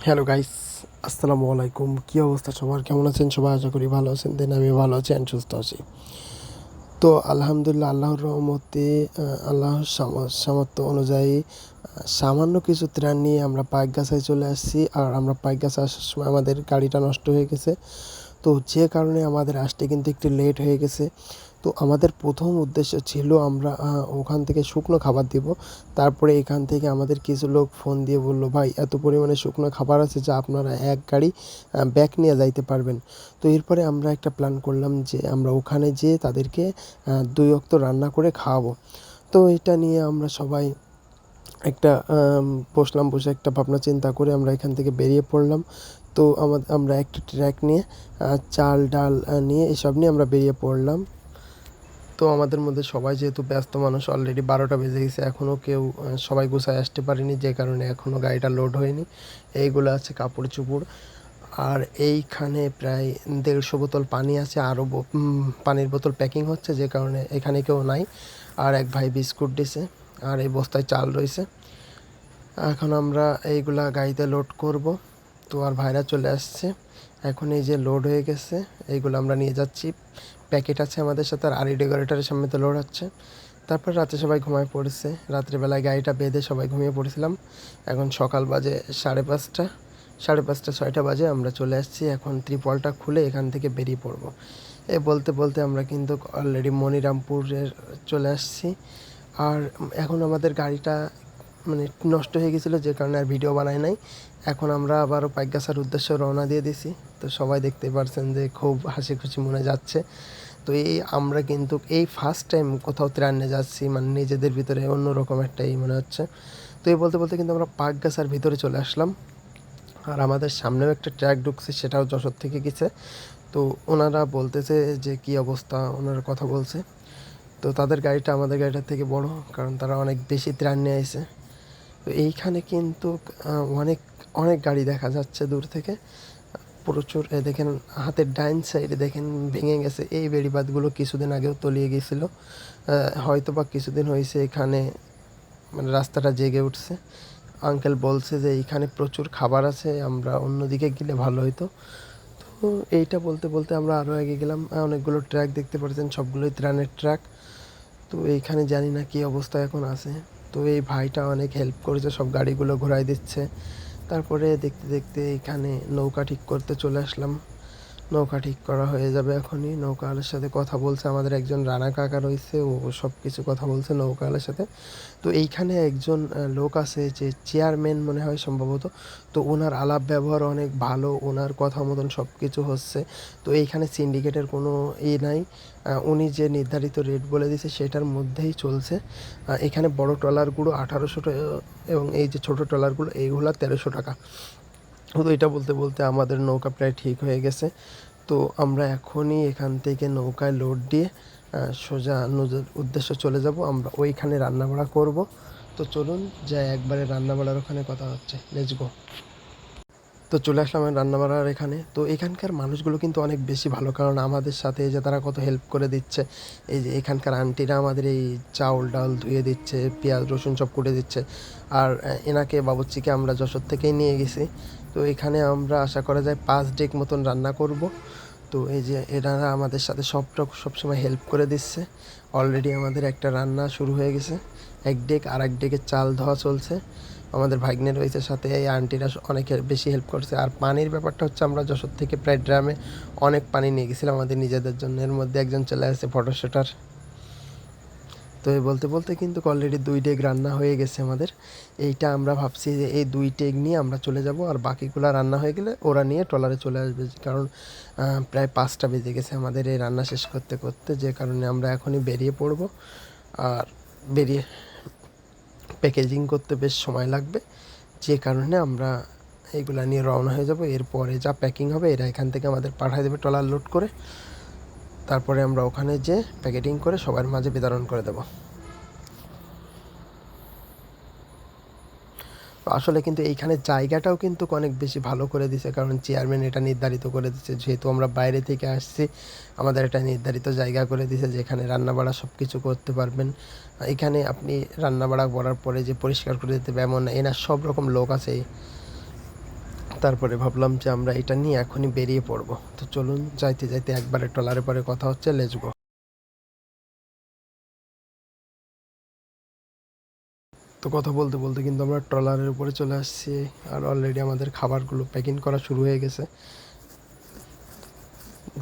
Hello guys আসসালামু আলাইকুম কী অবস্থা সবার? কেমন আছেন? সবাই আশা করি ভালো আছেন। দেন আমি ভালো আছি অ্যান্ড সুস্থ আছি। তো আলহামদুলিল্লাহ, আল্লাহর রহমতে আল্লাহর সামা- সামর্থ্য অনুযায়ী সামান্য কিছু ত্রাণ নিয়ে আমরা পাইকগাছায় চলে আসছি। আর আমরা পাইকগাছা আসার সময় আমাদের গাড়িটা নষ্ট হয়ে গেছে। তো যে কারণে আমাদের আসতে কিন্তু একটু লেট হয়ে গেছে। তো আমাদের প্রথম উদ্দেশ্য ছিল আমরা ওখান থেকে শুকনো খাবার দিব। তারপরে এখান থেকে আমাদের কিছু লোক ফোন দিয়ে বলল, ভাই, এত পরিমাণে শুকনো খাবার আছে যা আপনারা এক গাড়ি ব্যাগ নিয়ে যাইতে পারবেন। তো এরপরে আমরা একটা প্ল্যান করলাম যে আমরা ওখানে যেয়ে তাদেরকে দুই অক্ত রান্না করে খাওয়াবো। তো এটা নিয়ে আমরা সবাই একটা বসলাম, বসে একটা ভাবনা চিন্তা করে আমরা এখান থেকে বেরিয়ে পড়লাম। তো আমরা একটা ট্র্যাক নিয়ে চাল, ডাল নিয়ে এসব নিয়ে আমরা বেরিয়ে পড়লাম। তো আমাদের মধ্যে সবাই যেহেতু ব্যস্ত মানুষ অলরেডি বারোটা বেজে গেছে এখনও কেউ সবাই গুছায় আসতে পারেনি, যে কারণে এখনও গাড়িটা লোড হয়নি। এইগুলো আছে কাপড় চুপড়। আর এইখানে প্রায় দেড়শো বোতল পানি আছে আরও পানির বোতল প্যাকিং হচ্ছে, যে কারণে এখানে কেউ নাই। আর এক ভাই বিস্কুট দিছে, আর এই বস্তায় চাল রয়েছে। এখন আমরা এইগুলা গাড়িতে লোড করব। তো আর ভাইরা চলে আসছে। এখন এই যে লোড হয়ে গেছে, এইগুলো আমরা নিয়ে যাচ্ছি। প্যাকেট আছে আমাদের সাথে, আর আড়ি ডেকোরেটারের সামনে তো লোড হচ্ছে। তারপর রাতে সবাই ঘুমায় পড়েছে। রাত্রিবেলায় গাড়িটা বেঁধে সবাই ঘুমিয়ে পড়েছিলাম। এখন সকাল বাজে সাড়ে পাঁচটা সাড়ে পাঁচটা, ছয়টা বাজে আমরা চলে আসছি। এখন ত্রিপলটা খুলে এখান থেকে বেরিয়ে পড়ব। এ বলতে বলতে আমরা কিন্তু অলরেডি মনিরামপুরের চলে আসছি। আর এখন আমাদের গাড়িটা মানে নষ্ট হয়ে গেছিল, যে কারণে আর ভিডিও বানাই নাই। এখন আমরা আবারও পাইকাসার উদ্দেশ্যে রওনা দিয়ে দিছি। তো সবাই দেখতে পারছেন যে খুব হাসি খুশি মনে যাচ্ছে। তো এই আমরা কিন্তু এই ফার্স্ট টাইম কোথাও ত্রাণে যাচ্ছি মানে নিজেদের ভিতরে অন্যরকম একটা এই মনে হচ্ছে। তো এই বলতে বলতে কিন্তু আমরা পাকগাছার ভিতরে চলে আসলাম। আর আমাদের সামনেও একটা ট্র্যাক ঢুকছে, সেটাও যশোর থেকে গেছে। তো ওনারা বলতেছে যে কি অবস্থা, ওনারা কথা বলছে। তো তাদের গাড়িটা আমাদের গাড়িটার থেকে বড়, কারণ তারা অনেক বেশি ত্রাণ নিয়ে এসে তো এইখানে কিন্তু অনেক অনেক গাড়ি দেখা যাচ্ছে দূর থেকে। প্রচুর দেখেন, হাতের ডাইন সাইডে দেখেন, ভেঙে গেছে। এই বেড়িবাঁধগুলো কিছুদিন আগেও তলিয়ে গিয়েছিল হয়তো বা কিছুদিন হয়েছে এখানে মানে রাস্তাটা জেগে উঠছে। আঙ্কেল বলছে যে এইখানে প্রচুর খাবার আছে, আমরা অন্যদিকে গেলে ভালো হতো তো এইটা বলতে বলতে আমরা আরও আগে গেলাম। অনেকগুলো ট্র্যাক দেখতে পাচ্ছেন সবগুলোই ত্রাণের ট্র্যাক তো এইখানে জানি না কী অবস্থা এখন আছে। তো এই ভাইটা অনেক হেল্প করেছে, সব গাড়িগুলো ঘোরাই দিচ্ছে। তারপরে দেখতে দেখতে এখানে নৌকা ঠিক করতে চলে আসলাম। নৌকা ঠিক করা হয়ে যাবে এখনই। নৌকাওয়ালার সাথে কথা বলছে, আমাদের একজন রানা কাকা রয়েছে, ও সব কিছু কথা বলছে নৌকাওয়ালার সাথে। তো এইখানে একজন লোক আছে যে চেয়ারম্যান মনে হয় সম্ভবত। তো ওনার আলাপ ব্যবহার অনেক ভালো, ওনার কথা মতন সব কিছু হচ্ছে। তো এইখানে সিন্ডিকেটের কোনো ই নাই। উনি যে নির্ধারিত রেট বলে দিয়েছে সেটার মধ্যেই চলছে। এখানে বড় ট্রলারগুলো আঠারোশো এবং এই যে ছোটো ট্রলারগুলো, এইগুলো তেরোশো টাকা। তো এটা বলতে বলতে আমাদের নৌকা প্রায় ঠিক হয়ে গেছে। তো আমরা এখনই এখান থেকে নৌকায় লোড দিয়ে সোজা নদীর উদ্দেশ্যে চলে যাব। আমরা ওইখানে রান্নাবাড়া করব। তো চলুন যাই একবারে রান্নাবাড়ার ওখানে কথা হচ্ছে। লেটস গো তো চলে আসলাম আমি রান্নাবাড়ার এখানে। তো এখানকার মানুষগুলো কিন্তু অনেক বেশি ভালো, কারণ আমাদের সাথে যে তারা কত হেল্প করে দিচ্ছে। এই যে এখানকার আন্টিরা আমাদের এই চাউল ডাল ধুয়ে দিচ্ছে, পেঁয়াজ রসুন সব কুটে দিচ্ছে। আর এনাকে, বাবুর্চিকে আমরা যশোর থেকেই নিয়ে গেছি। তো এখানে আমরা আশা করা যায় পাঁচ ডেক মতন রান্না করব। তো এই যে এনারা আমাদের সাথে সব সবসময় হেল্প করে দিচ্ছে। অলরেডি আমাদের একটা রান্না শুরু হয়ে গেছে। এক ডেক আর এক ডেকের চাল ধোয়া চলছে। আমাদের ভাগ্নে রয়েছে সাথে, এই আন্টিরা অনেক বেশি হেল্প করছে। আর পানির ব্যাপারটা হচ্ছে আমরা যশোর থেকে প্রায় ড্রামে অনেক পানি নিয়ে গেছিলাম আমাদের নিজেদের জন্য। এর মধ্যে একজন চলে আসছে ফটো শুটার তো এই বলতে বলতে কিন্তু অলরেডি দুই ডেক রান্না হয়ে গেছে আমাদের। এইটা আমরা ভাবছি যে এই দুই টেক নিয়ে আমরা চলে যাব, আর বাকিগুলো রান্না হয়ে গেলে ওরা নিয়ে ট্রলারে চলে আসবে। কারণ প্রায় পাঁচটা বেজে গেছে আমাদের এই রান্না শেষ করতে করতে, যে কারণে আমরা এখনই বেরিয়ে পড়ব। আর বেরিয়ে প্যাকেজিং করতে বেশ সময় লাগবে। যে কারণে আমরা এইগুলা নিয়ে রওনা হয়ে যাব। এরপরে যা প্যাকিং হবে, এরা এখান থেকে আমাদের পাঠিয়ে দেবে ট্রলার লোড করে। তারপরে আমরা ওখানে যে প্যাকেটিং করে সবার মাঝে বিতরণ করে দেব। আসলে কিন্তু এইখানে জায়গাটাও কিন্তু অনেক বেশি ভালো করে দিছে, কারণ চেয়ারম্যান এটা নির্ধারিত করে দিছে। যেহেতু আমরা বাইরে থেকে আসছি, আমাদের একটা নির্ধারিত জায়গা করে দিছে যেখানে রান্নাবাড়া সব কিছু করতে পারবেন। এখানে আপনি রান্নাবাড়া করার পরে যে পরিষ্কার করে দিতে হবে, এমন এনার সব রকম লোক আছে। তারপরে ভাবলাম যে আমরা এটা নিয়ে এখনই বেরিয়ে পড়ব। তো চলুন, যাইতে যাইতে একবারে ট্রলারে পরে কথা হচ্ছে লেজবো তো কথা বলতে বলতে কিন্তু আমরা ট্রলারের উপরে চলে আসছি, আর অলরেডি আমাদের খাবারগুলো প্যাকিং করা শুরু হয়ে গেছে।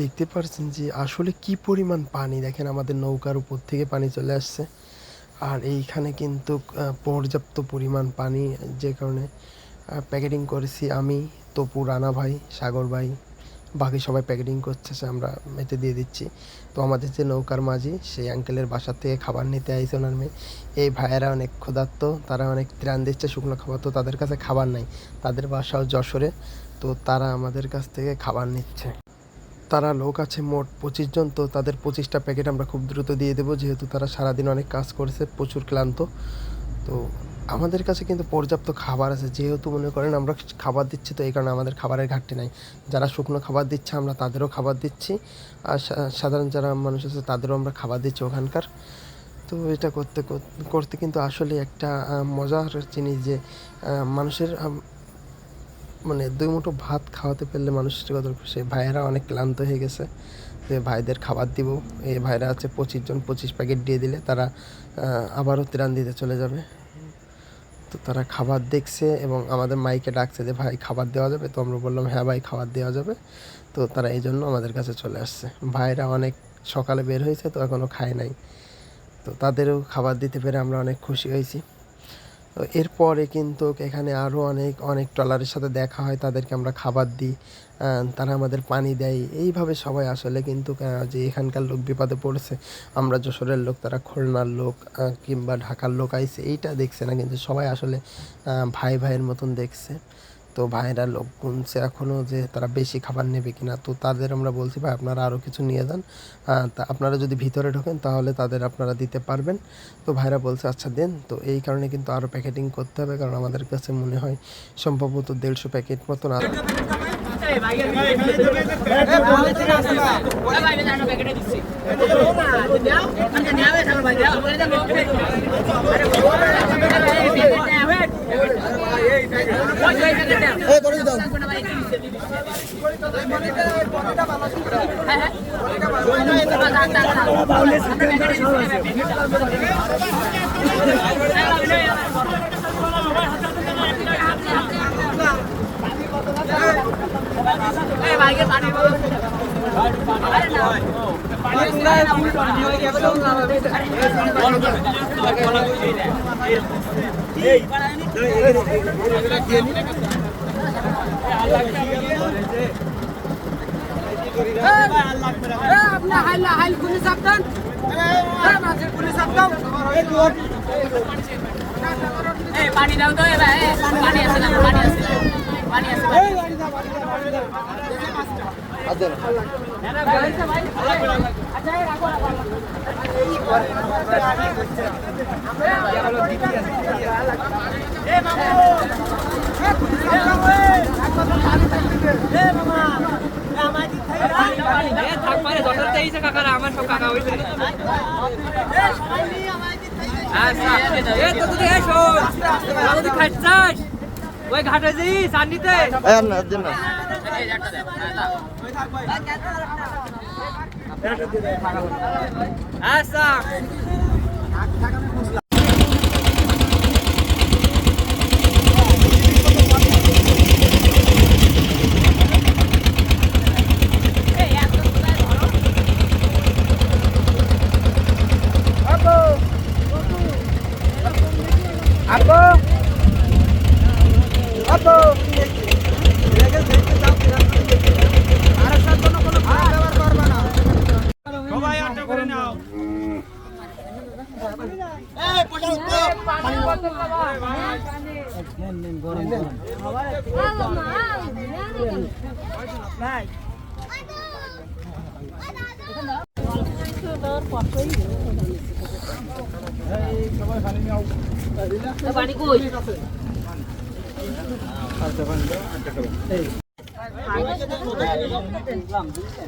দেখতে পারছেন যে আসলে কি পরিমাণ পানি, দেখেন আমাদের নৌকার উপর থেকে পানি চলে আসছে। আর এইখানে কিন্তু পর্যাপ্ত পরিমাণ পানি, যে কারণে প্যাকেটিং করেছি আমি, তপু, রানা ভাই, সাগর ভাই। বাকি সবাই প্যাকেটিং করছে, সে আমরা মেতে দিয়ে দিচ্ছি। তো আমাদের যে নৌকার মাঝি, সেই আঙ্কেলের বাসা থেকে খাবার নিতে আইসে ওনার মেয়ে। এই ভাইয়েরা অনেক ক্ষুধার্ত, তারা অনেক ত্রাণ দিচ্ছে, শুকনো খাবার তো তাদের কাছে খাবার নাই। তাদের বাসাও যশোরে, তো তারা আমাদের কাছ থেকে খাবার নিচ্ছে। তারা লোক আছে মোট পঁচিশ জন, তো তাদের পঁচিশটা প্যাকেট আমরা খুব দ্রুত দিয়ে দেবো, যেহেতু তারা সারাদিন অনেক কাজ করেছে, প্রচুর ক্লান্ত। তো আমাদের কাছে কিন্তু পর্যাপ্ত খাবার আছে। যেহেতু মনে করেন আমরা খাবার দিচ্ছি, তো এই কারণে আমাদের খাবারের ঘাটতি নাই। যারা শুকনো খাবার দিচ্ছে, আমরা তাদেরও খাবার দিচ্ছি। আর সাধারণ যারা মানুষ আছে, তাদেরও আমরা খাবার দিচ্ছি ওখানকার। তো এটা করতে করতে কিন্তু আসলে একটা মজার জিনিস যে মানুষের মানে দুই মুঠো ভাত খাওয়াতে পারলে মানুষের কত খুশি। ভাইয়েরা অনেক ক্লান্ত হয়ে গেছে। যে ভাইদের খাবার দিব। এই ভাইরা আছে পঁচিশ জন, পঁচিশ প্যাকেট দিয়ে দিলে তারা আবারও ত্রাণ দিতে চলে যাবে। তো তারা খাবার দেখছে এবং আমাদের মাইকে ডাকছে যে, ভাই, খাবার দেওয়া যাবে? তো আমরা বললাম হ্যাঁ ভাই, খাবার দেওয়া যাবে। তো তারা এই জন্য আমাদের কাছে চলে আসছে। ভাইরা অনেক সকালে বের হয়েছে, তো এখনও খায় নাই। তো তাদেরও খাবার দিতে পেরে আমরা অনেক খুশি হয়েছি। তো এরপরে কিন্তু এখানে আরও অনেক অনেক ট্রলারের সাথে দেখা হয়, তাদেরকে আমরা খাবার দিই তারা আমাদের পানি দেয়। এইভাবে সবাই আসলে কিন্তু যে এখানকার লোক বিপদে পড়েছে, আমরা যশোরের লোক, তারা খুলনার লোক কিংবা ঢাকার লোক আইসে, এইটা দেখছে না, কিন্তু সবাই আসলে ভাই ভাইয়ের মতন দেখছে। তো ভাইরা লোক গুনছে এখনও যে তারা বেশি খাবার নেবে কিনা। তো তাদের আমরা বলছি, ভাই, আপনারা আরও কিছু নিয়ে যান। তা আপনারা যদি ভিতরে ঢোকেন, তাহলে তাদের আপনারা দিতে পারবেন। তো ভাইরা বলছে আচ্ছা দেন। তো এই কারণে কিন্তু আরও প্যাকেটিং করতে হবে, কারণ আমাদের কাছে মনে হয় সম্ভবত দেড়শো প্যাকেট মতন আর হাইল পানি দাও তো এবার পানি আছে না পানি আছে। পানি আছে দশটা তেইশে কাকারা আমার সব কাকা তুই খাচ্ছাস ওই ঘাটে যাই সান্নিতে আচ্ছা পানি কই হ্যাঁ জল নিয়ে আসতেছে নিয়ে আসতেছে নিয়ে আসতেছে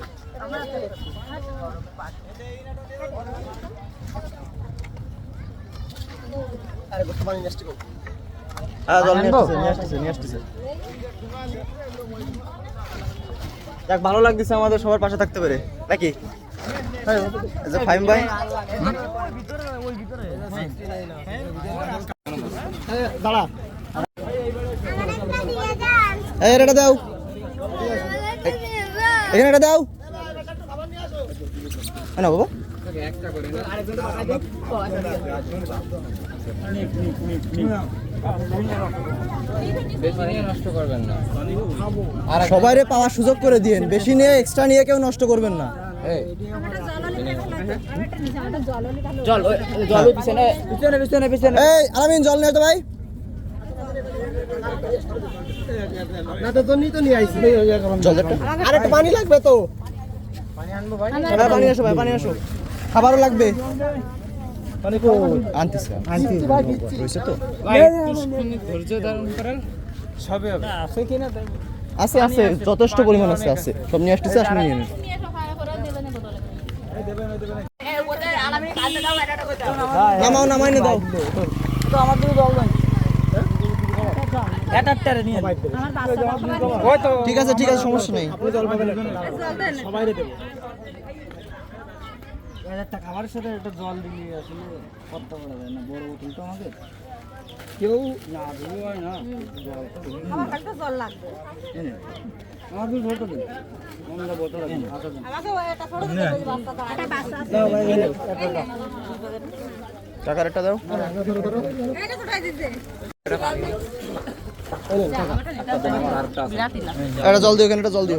যাক ভালো লাগতেছে আমাদের সবার পাশে থাকতে পেরে। নাকি? এই যে ফাইম ভাই। দাঁড়া। এটা দাও। এখানে এটা দাও। না বাবা। সবাইরে পাওয়ার সুযোগ করে দিয়েন। বেশি নিয়ে এক্সট্রা নিয়ে কেউ নষ্ট করবেন না। জল জল পিছনে পিছনে পিছনে পিছনে। এই আলামিন জল নিয়ে তো ভাই। জল আর একটা পানি লাগবে তো। হ্যাঁ, পানি আসো ভাই পানি আসো। খাবারও লাগবে। রয়েছে তো? আছে আছে যথেষ্ট পরিমাণ আছে আছে। সব নিয়ে আসতেছে আসলে নিয়ে নিন নামাও নামাই না দাও। ঠিক আছে ঠিক আছে সমস্যা নেই। খাবারের সাথে একটা জল দিলে আসলে করতে পারা যায় না বড় বোতল তো আমাদের। কেউ না দিলে হয় না আমার জল লাগবে। দিন। আমরা বোতল আছে দিন। আমাকে ওই একটা ছোট একটা টাকার একটা দাও। এটা একটা জল দিও এখানে একটা জল দিও।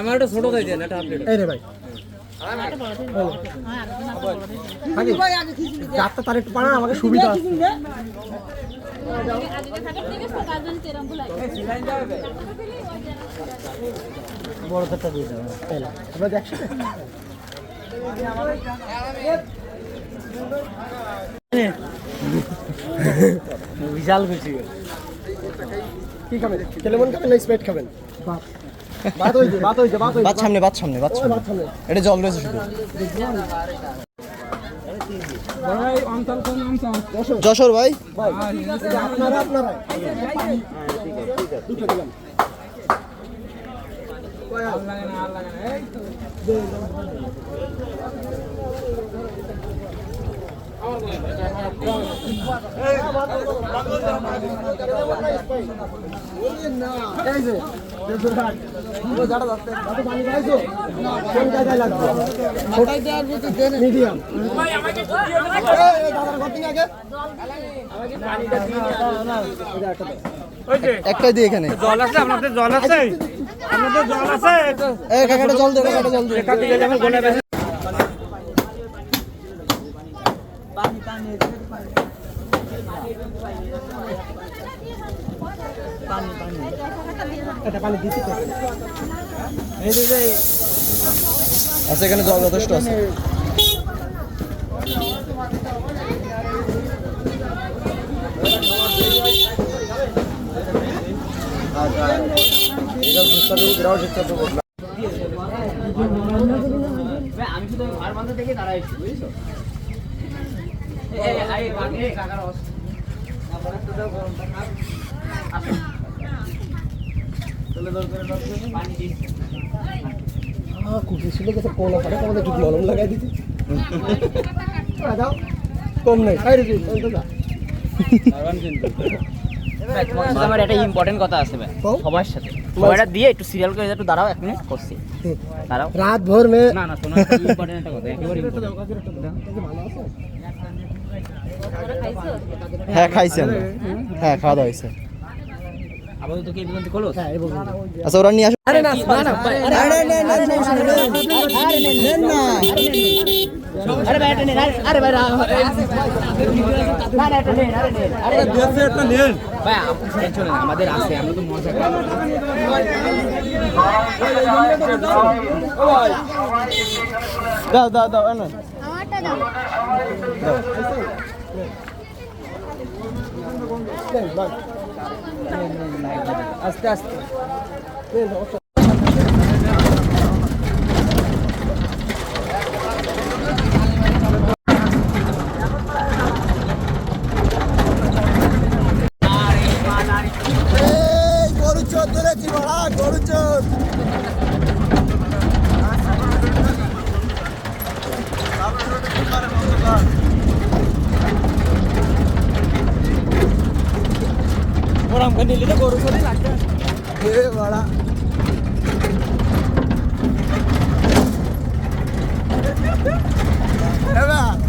আমার একটা ছোট খাই দেন একটা আপডেট এই রে ভাই। যাত্রা তার একটু পানা আমাকে সুবিধা বড় দিয়ে আমরা দেখছি বিশাল খুশি। কি খাবেন? কেলেমন খাবেন না স্প্রাইট খাবেন? বাত বাদ সামনে বাদ সামনে বাদ সামনে এটা জল রয়েছে শুধু যশোর ভাই আপনারা আপনারা মিডিয়াম একটাই দিয়ে এখানে। জল আছে? আপনাদের জল আছে? আপনাদের জল আছে? জল দেবে জল দিও কাটি গেলে আমি গোলে বেশি আচ্ছা এখানে জল যথেষ্ট আছে। আমি শুধু বন্ধ থেকে দাঁড়াইছি বুঝছ এই কাকার অবস্থা তারপরে তো দাও গরমটা খাও আসো চলে দর করে দর করে পানি দিচ্ছি কুকি ছিল কত কোন করে আমাদের একটু মলম লাগাই দিতে। দাও কম নাই খাই রে আমার একটা ইম্পর্টেন্ট কথা আছে ভাই সবার সাথে। সবাইটা দিয়ে একটু সিরিয়াল করে একটু দাঁড়াও এক মিনিট করছি। দাঁড়াও। রাত ভোর মে না না শোনো ইম্পর্টেন্ট একটা কথা একেবারে হ্যাঁ খাইছি হ্যাঁ খাওয়া দাওয়া হয়েছে। আপাতত কি পর্যন্ত খোলো আচ্ছা ওরা নিয়ে আসো আরে না না আরে নেন, নেন, সমস্যা নেই, নেন। নেন না আরে ভাই এটা নেন আরে- আরে ভাই না না এটা নেন আরে নেন আরে দেশে একটা নেন ভাই টেনশন নেই আমাদের আছে আমরা তো মজা করি দাও দাও দাও এনে আমারটা দাও আস্তে আস্তে। ওরম করে নিলে তো গরু করে লাগবে এ বাড়া এবার